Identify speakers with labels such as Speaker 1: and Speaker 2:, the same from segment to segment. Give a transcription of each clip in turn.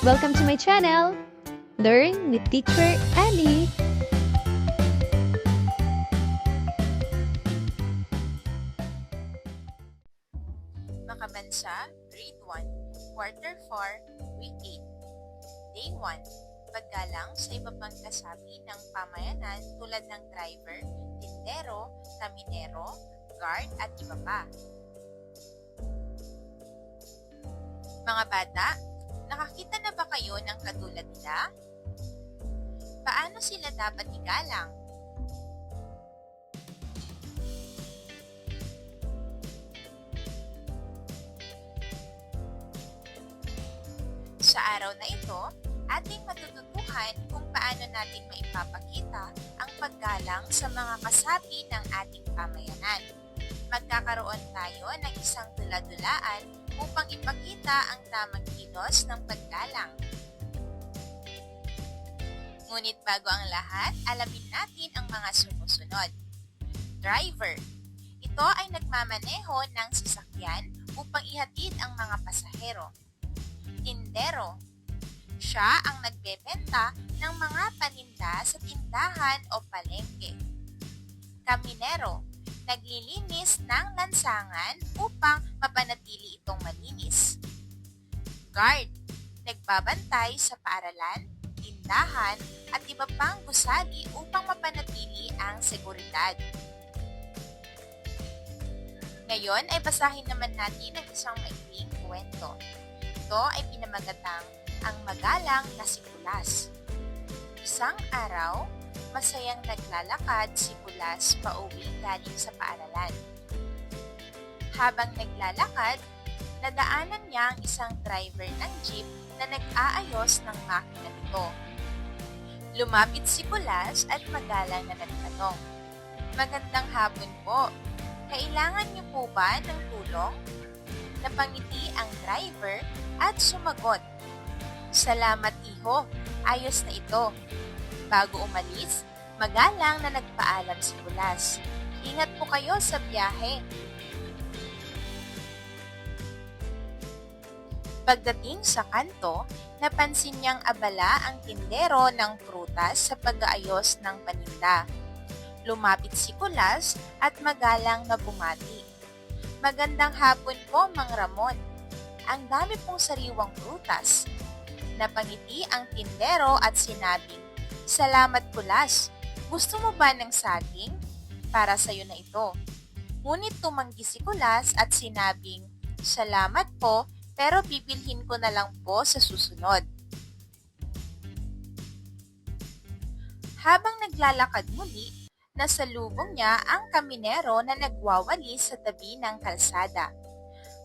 Speaker 1: Welcome to my channel! Learn with Teacher Ali!
Speaker 2: Makabansa, Grade 1, Quarter 4, Week 8. Day 1, paggalang sa iba pang kasapi ng pamayanan tulad ng driver, tindero, kaminero, guard at iba pa. Mga bata, nakakita na ba kayo ng katulad nila? Paano sila dapat igalang? Sa araw na ito, ating matututuhan kung paano natin maipapakita ang paggalang sa mga kasapi ng ating pamayanan. Magkakaroon tayo ng isang dula-dulaan upang ipakita ang tamang kilos ng paggalang. Ngunit bago ang lahat, alamin natin ang mga sumusunod. Driver. Ito ay nagmamaneho ng sasakyan upang ihatid ang mga pasahero tindero. Siya ang nagbebenta ng mga paninda sa tindahan o palengke. Kaminero, naglilinis ng lansangan upang mapanatili itong malinis. Guard, nagbabantay sa paaralan, tindahan at iba pang gusali upang mapanatili ang seguridad. Ngayon ay basahin naman natin ang isang maikling kwento. Ito ay pinamagatang ang magalang na si Pulas. Isang araw, masayang naglalakad si Pulas pauwi galing sa paaralan. Habang naglalakad, nadaanan niya ang isang driver ng jeep na nag-aayos ng makina nito. Lumapit si Pulas at magalang na nagtanong, Magandang hapon po. Kailangan niyo po ba ng tulong? Napangiti ang driver at sumagot. Salamat iho, ayos na ito. Bago umalis, magalang na nagpaalam si Bulas. Ingat po kayo sa biyahe. Pagdating sa kanto, napansin niyang abala ang tindero ng prutas sa pag-aayos ng paninda. Lumapit si Kulas at magalang na bumati. Magandang hapon po, Mang Ramon. Ang dami pong sariwang prutas. Napangiti ang tindero at sinabing, Salamat Kulas. Gusto mo ba ng saging? Para sa'yo na ito. Ngunit tumanggi si Kulas at sinabing, Salamat po, pero bibilhin ko na lang po sa susunod. Habang naglalakad muli, nasa lubong niya ang kaminero na nagwawalis sa tabi ng kalsada.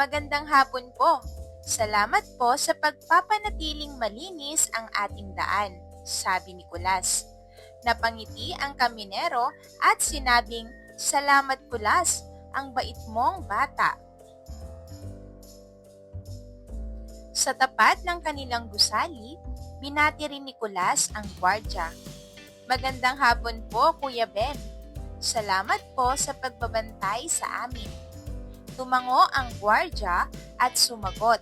Speaker 2: Magandang hapon po. Salamat po sa pagpapanatiling malinis ang ating daan, sabi ni Kulas. Napangiti ang kaminero at sinabing, Salamat Kulas, ang bait mong bata. Sa tapat ng kanilang gusali, binati rin ni Kulas ang gwardya. Magandang hapon po, Kuya Ben. Salamat po sa pagbabantay sa amin. Tumango ang gwardya at sumagot.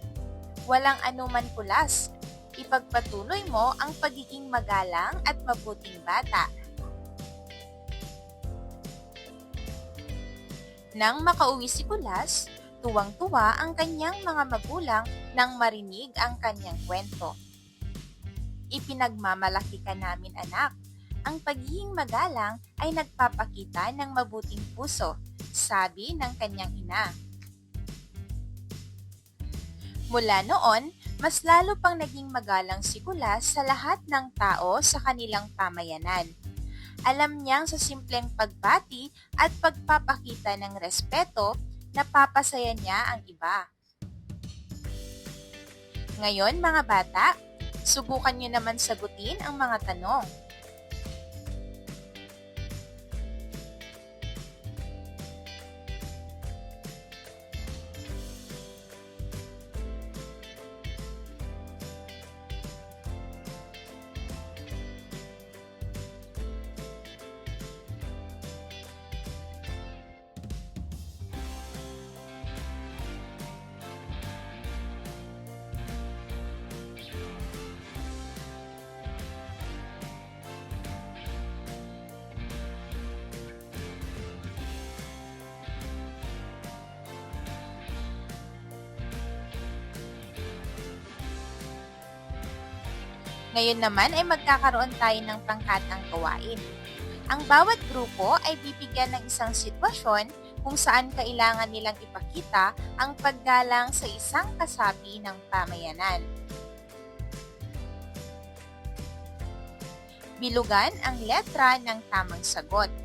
Speaker 2: Walang anuman kulas. Ipagpatuloy mo ang pagiging magalang at mabuting bata. Nang makauwi si Kulas, tuwang-tuwa ang kanyang mga magulang nang marinig ang kanyang kwento. Ipinagmamalaki ka namin anak, ang pagiging magalang ay nagpapakita ng mabuting puso, sabi ng kanyang ina. Mula noon, mas lalo pang naging magalang si Kulas sa lahat ng tao sa kanilang pamayanan. Alam niyang sa simpleng pagbati at pagpapakita ng respeto, napapasaya niya ang iba. Ngayon mga bata, subukan niyo naman sagutin ang mga tanong. Ngayon naman ay magkakaroon tayo ng pangkatang gawain. Ang bawat grupo ay bibigyan ng isang sitwasyon kung saan kailangan nilang ipakita ang paggalang sa isang kasapi ng pamayanan. Bilugan ang letra ng tamang sagot.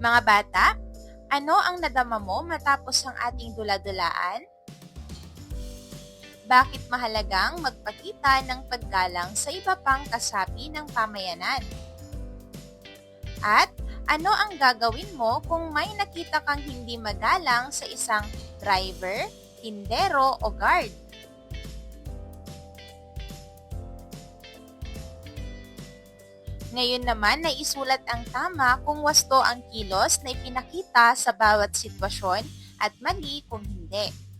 Speaker 2: Mga bata, ano ang nadama mo matapos ang ating dula-dulaan? Bakit mahalagang magpakita ng paggalang sa iba pang kasapi ng pamayanan? At ano ang gagawin mo kung may nakita kang hindi magalang sa isang driver, tindero o guard? Ngayon naman na isulat ang tama kung wasto ang kilos na ipinakita sa bawat sitwasyon at mali kung hindi.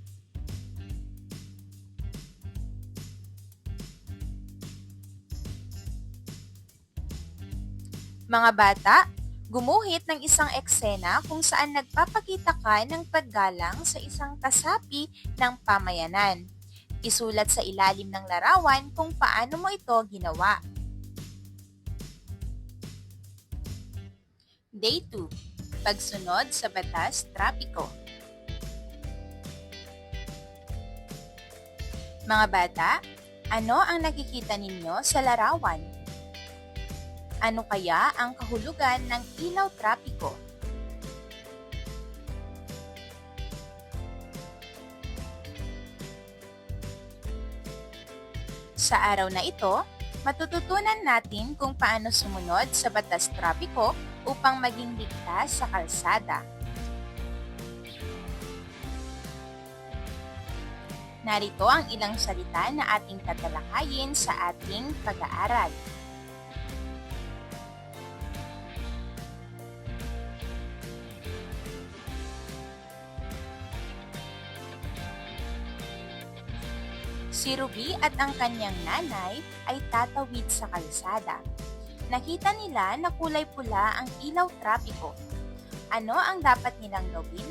Speaker 2: Mga bata, gumuhit ng isang eksena kung saan nagpapakita ka ng paggalang sa isang kasapi ng pamayanan. Isulat sa ilalim ng larawan kung paano mo ito ginawa. Day 2. Pagsunod sa batas trapiko. Mga bata, ano ang nakikita ninyo sa larawan? Ano kaya ang kahulugan ng ilaw trapiko? Sa araw na ito, matututunan natin kung paano sumunod sa batas trapiko upang maging ligtas sa kalsada. Narito ang ilang salita na ating tatalakayin sa ating pag-aaral. Si Ruby at ang kanyang nanay ay tatawid sa kalsada. Nakita nila na kulay pula ang ilaw trapiko. Ano ang dapat nilang gawin?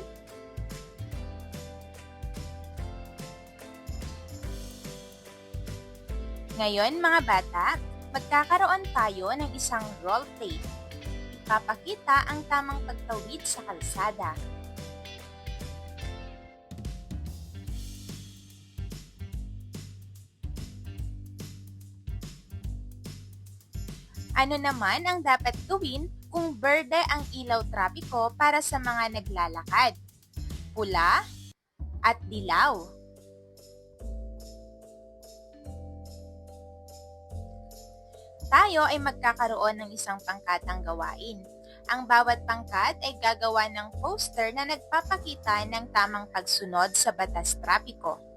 Speaker 2: Ngayon mga bata, magkakaroon tayo ng isang role play. Ipapakita ang tamang pagtawid sa kalsada. Ano naman ang dapat gawin kung berde ang ilaw trapiko para sa mga naglalakad? Pula at dilaw. Tayo ay magkakaroon ng isang pangkatang gawain. Ang bawat pangkat ay gagawa ng poster na nagpapakita ng tamang pagsunod sa batas trapiko.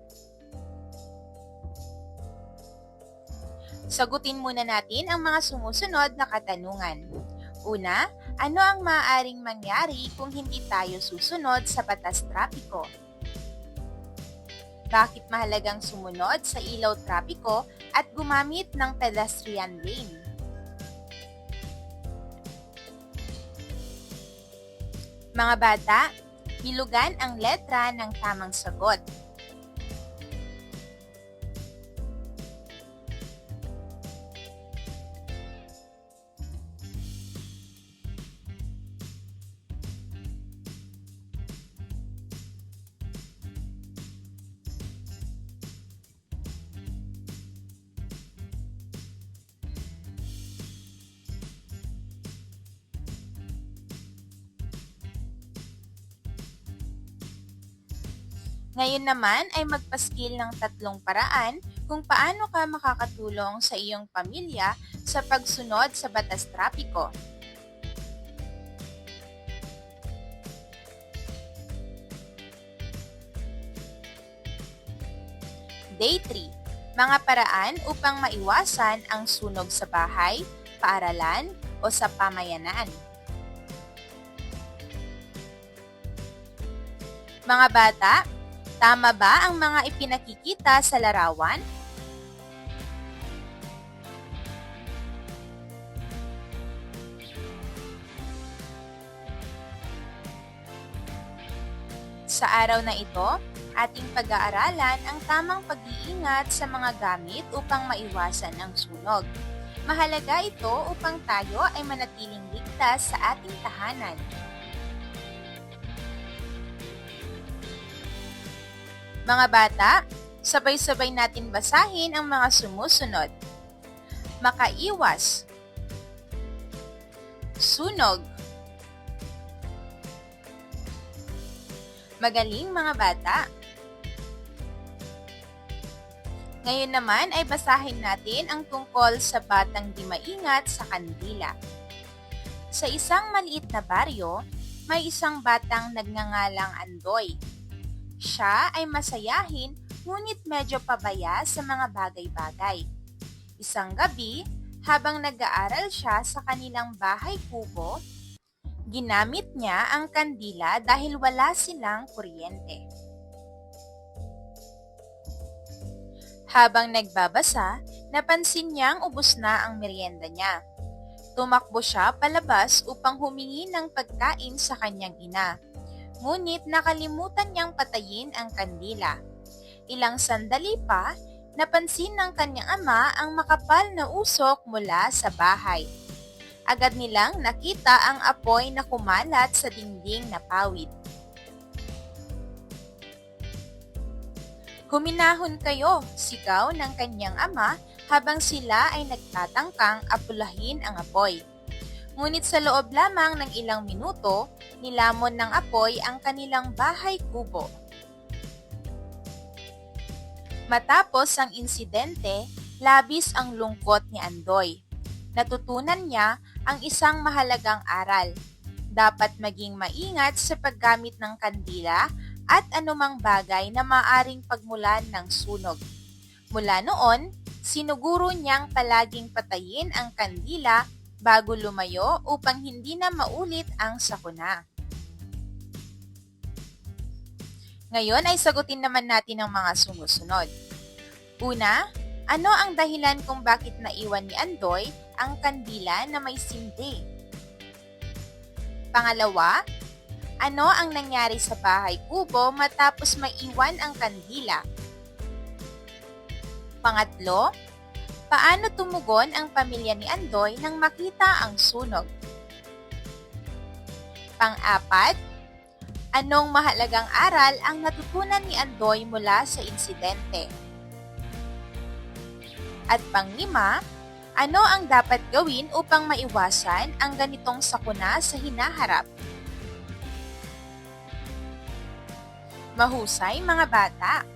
Speaker 2: Sagutin muna natin ang mga sumusunod na katanungan. Una, ano ang maaaring mangyari kung hindi tayo susunod sa batas trapiko? Bakit mahalagang sumunod sa ilaw trapiko at gumamit ng pedestrian lane? Mga bata, bilugan ang letra ng tamang sagot. Ngayon naman ay magpaskil ng tatlong paraan kung paano ka makakatulong sa iyong pamilya sa pagsunod sa batas trapiko. Day 3. Mga paraan upang maiwasan ang sunog sa bahay, paaralan, o sa pamayanan. Mga bata, tama ba ang mga ipinakikita sa larawan? Sa araw na ito, ating pag-aaralan ang tamang pag-iingat sa mga gamit upang maiwasan ang sunog. Mahalaga ito upang tayo ay manatiling ligtas sa ating tahanan. Mga bata, sabay-sabay natin basahin ang mga sumusunod. Makaiwas. Sunog. Magaling mga bata. Ngayon naman ay basahin natin ang tungkol sa batang di maingat sa kandila. Sa isang maliit na baryo, may isang batang nagngangalang Andoy. Siya ay masayahin ngunit medyo pabaya sa mga bagay-bagay. Isang gabi, habang nag-aaral siya sa kanilang bahay kubo, ginamit niya ang kandila dahil wala silang kuryente. Habang nagbabasa, napansin niyang ubos na ang merienda niya. Tumakbo siya palabas upang humingi ng pagkain sa kanyang ina. Ngunit nakalimutan niyang patayin ang kandila. Ilang sandali pa, napansin ng kanyang ama ang makapal na usok mula sa bahay. Agad nilang nakita ang apoy na kumalat sa dingding na pawid. Huminahon kayo, sigaw ng kanyang ama habang sila ay nagtatangkang apulahin ang apoy. Ngunit sa loob lamang ng ilang minuto, nilamon ng apoy ang kanilang bahay kubo. Matapos ang insidente, labis ang lungkot ni Andoy. Natutunan niya ang isang mahalagang aral. Dapat maging maingat sa paggamit ng kandila at anumang bagay na maaring pagmulan ng sunog. Mula noon, sinuguro niyang palaging patayin ang kandila bago lumayo upang hindi na maulit ang sakuna. Ngayon ay sagutin naman natin ang mga sumusunod. Una, ano ang dahilan kung bakit naiwan ni Andoy ang kandila na may sindi? Pangalawa, ano ang nangyari sa bahay kubo matapos maiwan ang kandila? Pangatlo, paano tumugon ang pamilya ni Andoy nang makita ang sunog? Pang-apat, anong mahalagang aral ang natutunan ni Andoy mula sa insidente? At panglima, ano ang dapat gawin upang maiwasan ang ganitong sakuna sa hinaharap? Mahusay mga bata!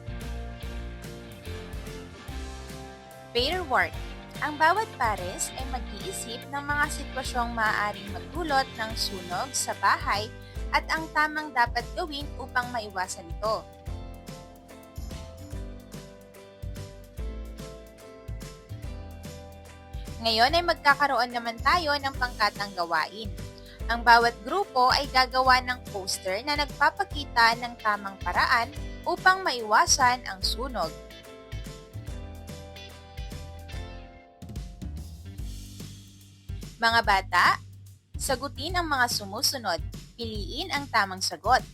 Speaker 2: Pair work. Ang bawat pares ay mag-iisip ng mga sitwasyong maaaring magdulot ng sunog sa bahay at ang tamang dapat gawin upang maiwasan ito. Ngayon ay magkakaroon naman tayo ng pangkatang gawain. Ang bawat grupo ay gagawa ng poster na nagpapakita ng tamang paraan upang maiwasan ang sunog. Mga bata, sagutin ang mga sumusunod. Piliin ang tamang sagot.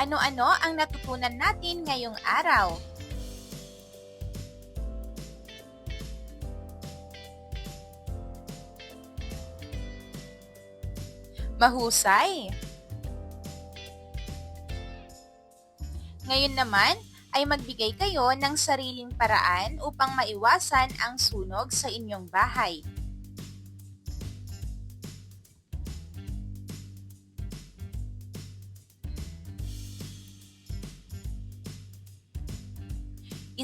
Speaker 2: Ano-ano ang natutunan natin ngayong araw? Mahusay! Ngayon naman ay magbigay kayo ng sariling paraan upang maiwasan ang sunog sa inyong bahay.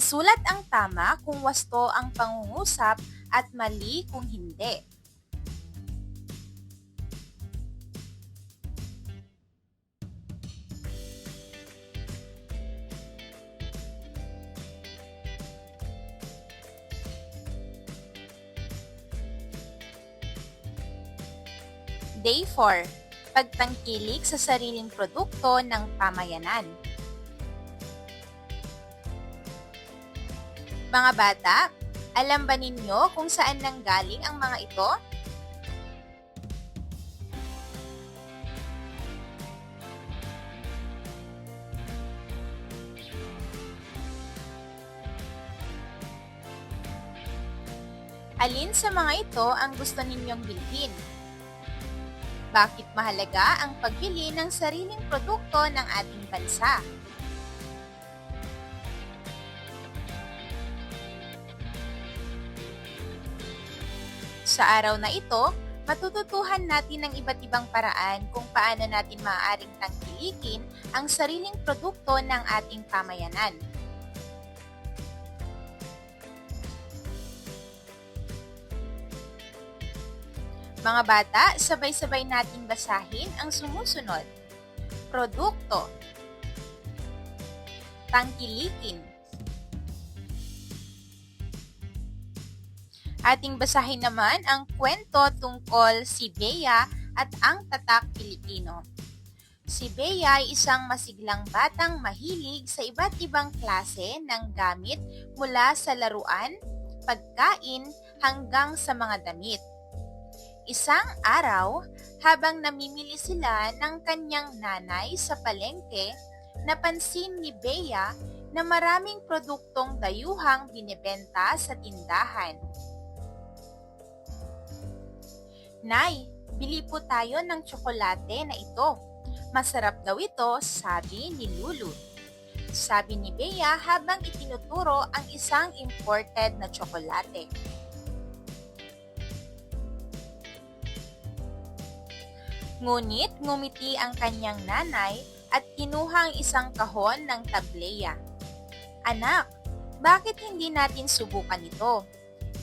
Speaker 2: Isulat ang tama kung wasto ang pangungusap at mali kung hindi. Day 4. Pagtangkilik sa sariling produkto ng pamayanan. Mga bata, alam ba ninyo kung saan nanggaling ang mga ito? Alin sa mga ito ang gusto ninyong bilhin? Bakit mahalaga ang pagbili ng sariling produkto ng ating bansa? Sa araw na ito, matututuhan natin ng iba't ibang paraan kung paano natin maaaring tangkilikin ang sariling produkto ng ating pamayanan. Mga bata, sabay-sabay nating basahin ang sumusunod. Produkto Tangkilikin Ating basahin naman ang kwento tungkol si Bea at ang tatak Pilipino. Si Bea ay isang masiglang batang mahilig sa iba't ibang klase ng gamit mula sa laruan, pagkain, hanggang sa mga damit. Isang araw, habang namimili sila ng kanyang nanay sa palengke, napansin ni Bea na maraming produktong dayuhang binebenta sa tindahan. Nay, bili po tayo ng tsokolate na ito. Masarap daw ito, sabi ni Lulu. Sabi ni Bea habang itinuturo ang isang imported na tsokolate. Ngunit ngumiti ang kanyang nanay at kinuha ang isang kahon ng tableya. Anak, bakit hindi natin subukan ito?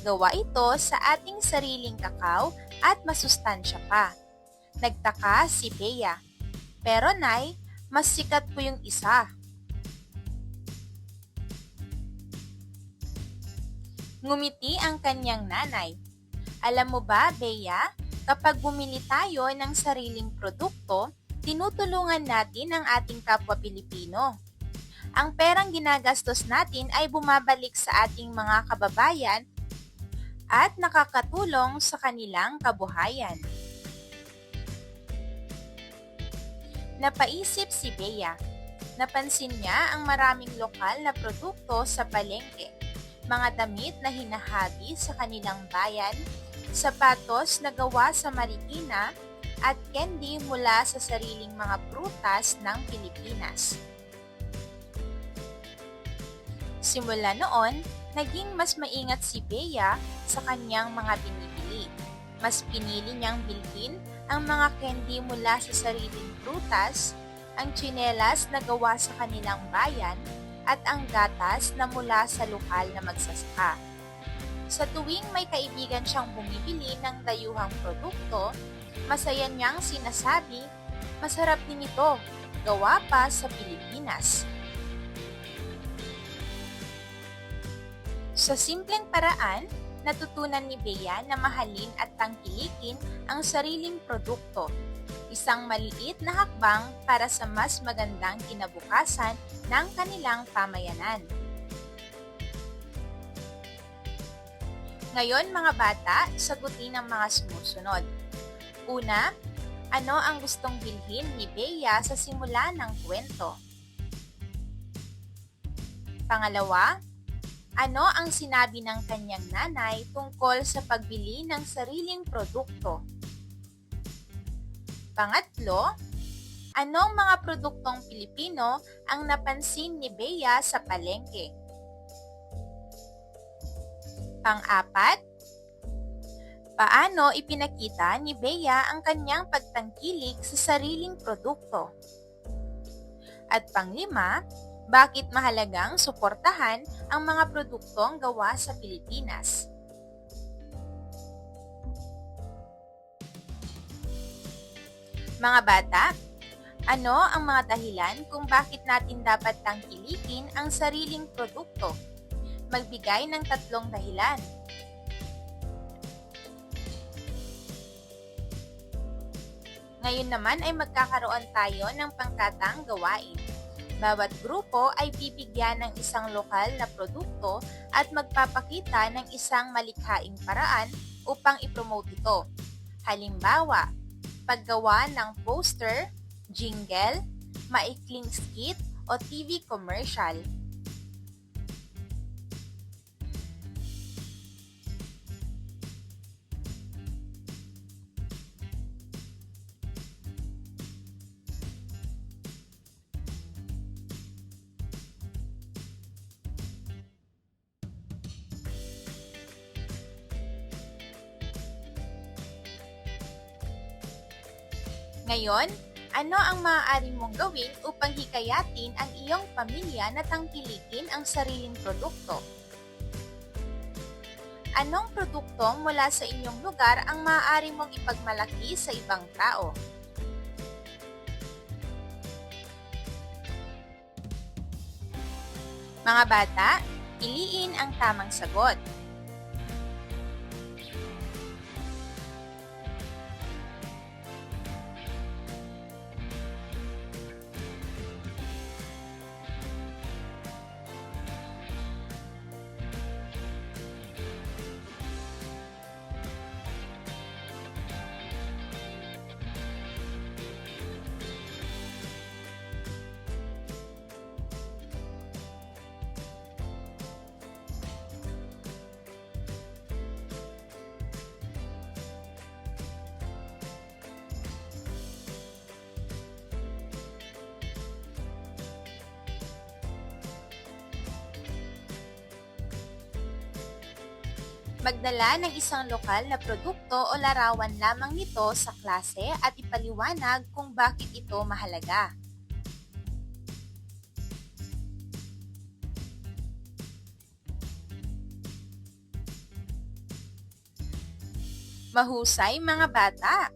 Speaker 2: Gawa ito sa ating sariling kakao at masustansya pa. Nagtaka si Bea. Pero nay, mas sikat po yung isa. Ngumiti ang kanyang nanay. Alam mo ba, Bea, kapag bumili tayo ng sariling produkto, tinutulungan natin ang ating kapwa Pilipino. Ang perang ginagastos natin ay bumabalik sa ating mga kababayan at nakakatulong sa kanilang kabuhayan. Napaisip si Bea. Napansin niya ang maraming lokal na produkto sa palengke. Mga damit na hinahagi sa kanilang bayan, sapatos na gawa sa Marikina, at candy mula sa sariling mga prutas ng Pilipinas. Simula noon, naging mas maingat si Bea sa kanyang mga binibili. Mas pinili niyang bilhin ang mga candy mula sa sariling prutas, ang tsinelas na gawa sa kanilang bayan, at ang gatas na mula sa lokal na magsasaka. Sa tuwing may kaibigan siyang bumibili ng dayuhang produkto, masaya niyang sinasabi, masarap din ito, gawa pa sa Pilipinas. Sa simpleng paraan, natutunan ni Bea na mahalin at tangkilikin ang sariling produkto. Isang maliit na hakbang para sa mas magandang kinabukasan ng kanilang pamayanan. Ngayon mga bata, sagutin ang mga sumusunod. Una, Ano ang gustong bilhin ni Bea sa simula ng kwento? Pangalawa, ano ang sinabi ng kanyang nanay tungkol sa pagbili ng sariling produkto? Pangatlo, anong mga produktong Pilipino ang napansin ni Bea sa palengke? Pang-apat, paano ipinakita ni Bea ang kanyang pagtangkilik sa sariling produkto? At panglima, bakit mahalagang suportahan ang mga produktong gawa sa Pilipinas? Mga bata, ano ang mga dahilan kung bakit natin dapat tangkilikin ang sariling produkto? Magbigay ng tatlong dahilan. Ngayon naman ay magkakaroon tayo ng pangkatang gawain. Bawat grupo ay bibigyan ng isang lokal na produkto at magpapakita ng isang malikhaing paraan upang ipromote ito. Halimbawa, paggawa ng poster, jingle, maikling skit o TV commercial. Ngayon, ano ang maaari mong gawin upang hikayatin ang iyong pamilya na tangkilikin ang sariling produkto? Anong produkto mula sa inyong lugar ang maaari mong ipagmalaki sa ibang tao? Mga bata, piliin ang tamang sagot. Magdala ng isang lokal na produkto o larawan lamang nito sa klase at ipaliwanag kung bakit ito mahalaga. Mahusay mga bata!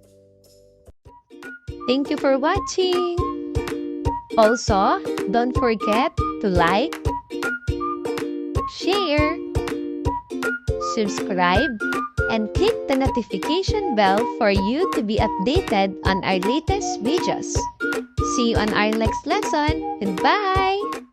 Speaker 1: Thank you for watching! Also, don't forget to like, share, subscribe, and click the notification bell for you to be updated on our latest videos. See you on our next lesson. Goodbye!